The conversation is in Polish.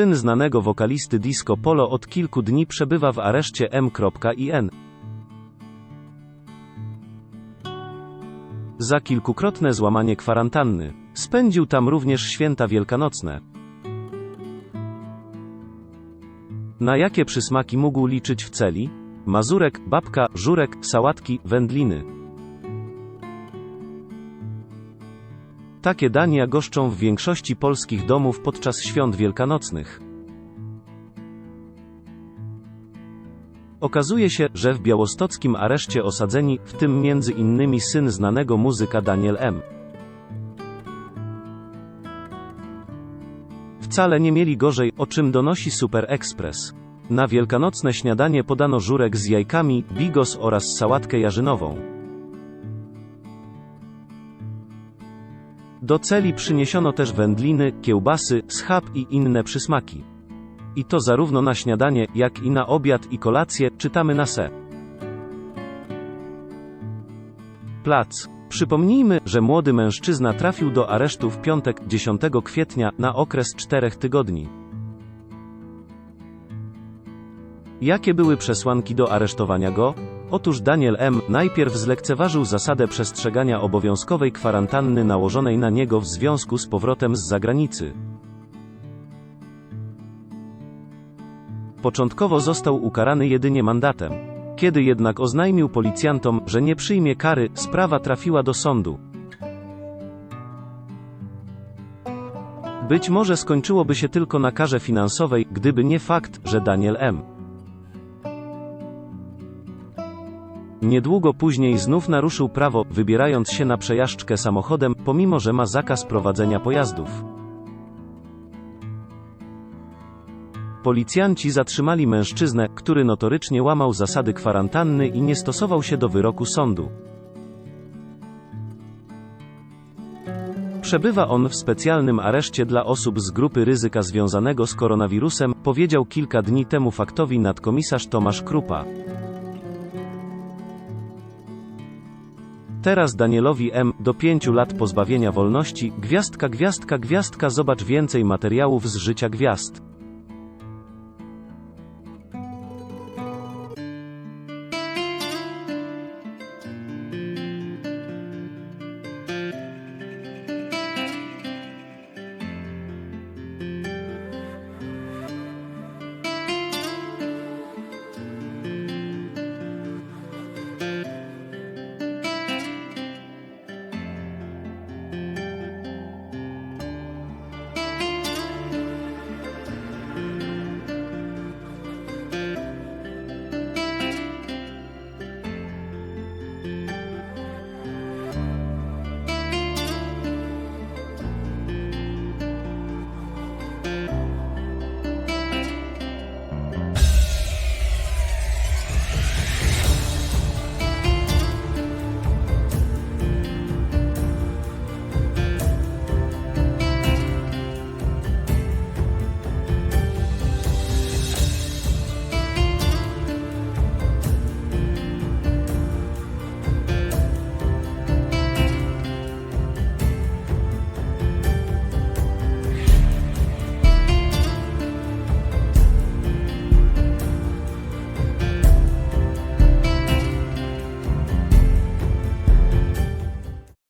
Syn znanego wokalisty disco polo od kilku dni przebywa w areszcie M.IN. Za kilkukrotne złamanie kwarantanny. Spędził tam również święta wielkanocne. Na jakie przysmaki mógł liczyć w celi? Mazurek, babka, żurek, sałatki, wędliny. Takie dania goszczą w większości polskich domów podczas świąt wielkanocnych. Okazuje się, że w białostockim areszcie osadzeni, w tym między innymi syn znanego muzyka Daniel M. Wcale nie mieli gorzej, o czym donosi Super Express. Na wielkanocne śniadanie podano żurek z jajkami, bigos oraz sałatkę jarzynową. Do celi przyniesiono też wędliny, kiełbasy, schab i inne przysmaki. I to zarówno na śniadanie, jak i na obiad i kolację, czytamy na se. Plac. Przypomnijmy, że młody mężczyzna trafił do aresztu w piątek, 10 kwietnia, na okres czterech tygodni. Jakie były przesłanki do aresztowania go? Otóż Daniel M. najpierw zlekceważył zasadę przestrzegania obowiązkowej kwarantanny nałożonej na niego w związku z powrotem z zagranicy. Początkowo został ukarany jedynie mandatem. Kiedy jednak oznajmił policjantom, że nie przyjmie kary, sprawa trafiła do sądu. Być może skończyłoby się tylko na karze finansowej, gdyby nie fakt, że Daniel M. Niedługo później znów naruszył prawo, wybierając się na przejażdżkę samochodem, pomimo że ma zakaz prowadzenia pojazdów. Policjanci zatrzymali mężczyznę, który notorycznie łamał zasady kwarantanny i nie stosował się do wyroku sądu. Przebywa on w specjalnym areszcie dla osób z grupy ryzyka związanego z koronawirusem, powiedział kilka dni temu faktowi nadkomisarz Tomasz Krupa. Teraz Danielowi M. do pięciu lat pozbawienia wolności, gwiazdka, gwiazdka, gwiazdka, zobacz więcej materiałów z życia gwiazd.